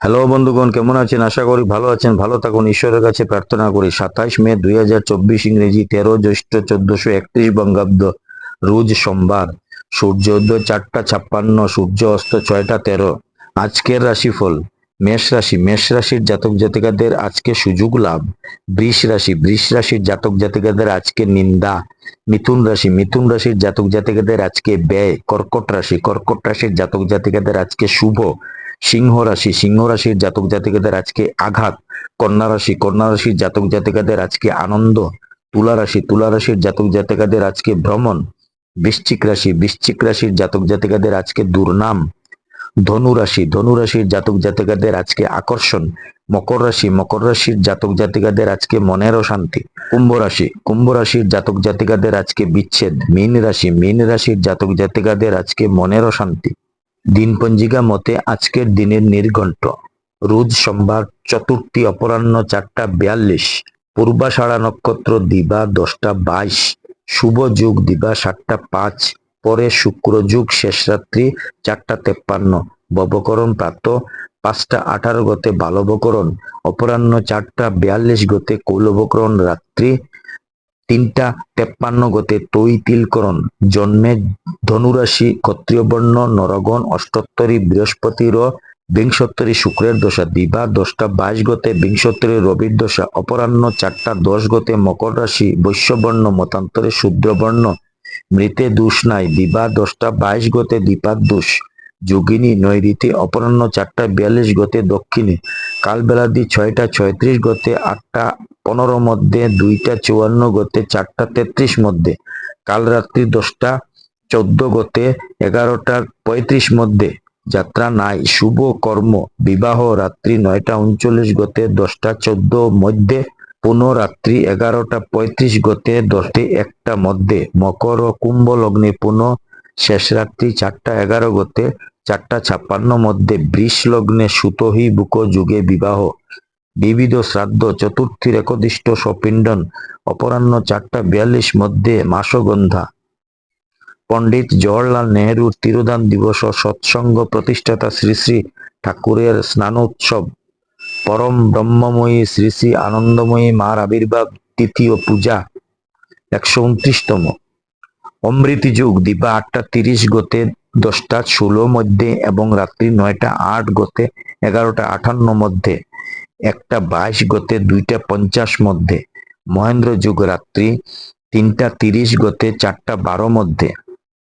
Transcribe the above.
Hello বন্ধুগণ, কেমন আছেন? আশা করি ভালো আছেন। ভালো থাকুন। ঈশ্বরের কাছে প্রার্থনা করি। সাতাইশ মে দুই হাজার চব্বিশ ইংরেজি তেরো জ্যৈষ্ঠ চোদ্দশো একত্রিশ বঙ্গাব্দ রোজ সোমবার। সূর্য উদয় চারটা ছাপ্পান্ন, সূর্য অস্ত ছয়টা তেরো। আজকের রাশিফল মেষ রাশি। মেষ রাশির জাতক জাতিকাদের আজকে সুযোগ লাভ। বৃষ রাশি। বৃষ রাশির জাতক জাতিকাদের আজকে নিন্দা। মিথুন রাশি। মিথুন রাশির জাতক জাতিকাদের আজকে ব্যয়। কর্কট রাশি। কর্কট রাশির জাতক জাতিকাদের আজকে শুভ। সিংহ রাশি সিংহ রাশির জাতক জাতিকাদের আজকে আঘাত, কন্যা রাশি, কন্যা রাশির জাতক জাতিকাদের আজকে আনন্দ, তুলা রাশি, তুলা রাশির জাতক জাতিকাদের আজকে ভ্রমণ, বৃশ্চিক রাশি, বৃশ্চিক রাশির জাতক জাতিকাদের আজকে দুর্নাম, ধনু রাশি, ধনু রাশির জাতক জাতিকাদের আজকে আকর্ষণ, মকর রাশি, মকর রাশির জাতক জাতিকাদের আজকে মনের অশান্তি, কুম্ভ রাশি, কুম্ভ রাশির জাতক জাতিকাদের আজকে বিচ্ছেদ, মীন রাশি, মীন রাশির জাতক জাতিকাদের আজকে মনের অশান্তি। দিন পঞ্জিকা মতে আজকের দিনের নির্ঘণ্ট। রোজ সোমবার চতুর্থী অপরাহ্ন চারটা বিয়াল্লিশ পূর্বাষাঢ়া নক্ষত্র দিবা দশটা বাইশ, শুভ যুগ দিবা সাতটা পাঁচ, পরে শুক্র যুগ শেষ রাত্রি চারটা তেপ্পান্ন, ববকরণ প্রাপ্ত পাঁচটা আঠারো গতে বালবকরণ, অপরাহ্ন চারটা বিয়াল্লিশ গতে কৌলবকরণ রাত্রি তিনটা তেপ্পান্ন গতে তৈতিলকরণ। জন্মে ধনুরাশি ক্ষত্রিয় বর্ণ নরগণ, অষ্টোত্তরী বৃহস্পতির বিংশোত্তরী শুক্রের দশা, দিবা দশটা বাইশ গতে বিংশোত্তরী রবির দশা, অপরাহ্ন চারটা দশ গতে মকর রাশি বৈশ্যবর্ণ, মতান্তরে শূদ্রবর্ণ মৃতে দোষ নাই, দিবা দশটা বাইশ গতে দীপার দোষ, যোগিনী নৈরীতি অপরাহ্ন চারটা বিয়াল্লিশ গতে দক্ষিণে, কালবেলাদি ছয়টা ছয়ত্রিশ গতে আটটা পনেরো মধ্যে, দুইটা চুয়ান্ন গতে, চারটা তেত্রিশ মধ্যে। কাল রাত্রি দশটা চোদ্দ গতে, এগারোটা পঁয়ত্রিশ মধ্যে। যাত্রা নাই, শুভ কর্ম, বিবাহ রাত্রি নয়টা উনচল্লিশ গতে, দশটা চোদ্দ মধ্যে পুনঃ রাত্রি এগারোটা পঁয়ত্রিশ গতে, দশটি একটা মধ্যে। মকর ও কুম্ভ লগ্নে পুনঃ শেষ রাত্রি চারটা এগারো গতে, চারটা ছাপ্পান্ন মধ্যে। বৃষ লগ্নে সুতহি বুক যুগে বিবাহ। বিবিধ শ্রাদ্ধ চতুর্থীর একদিষ্ট সপিণ্ডন অপরাহ্ন চারটা বিয়াল্লিশ মধ্যে মাসগন্ধা। পণ্ডিত জওহরলাল নেহরুর তিরোধান দিবস সৎসঙ্গ প্রতিষ্ঠাতা শ্রী শ্রী ঠাকুরের স্নানোৎসব। পরম ব্রহ্মময়ী শ্রী শ্রী আনন্দময়ী মার আবির্ভাব তৃতীয় পূজা একশো উনত্রিশতম। অমৃতি যুগ, দিবা আটটা তিরিশ গতে দশটা ষোলো মধ্যে এবং রাত্রি নয়টা আট গতে এগারোটা আঠান্ন মধ্যে। একটা বাইশ গতে দুইটা পঞ্চাশ মধ্যে। মহেন্দ্র যুগরাত্রি তিনটা তিরিশ গতে চারটা বারো মধ্যে।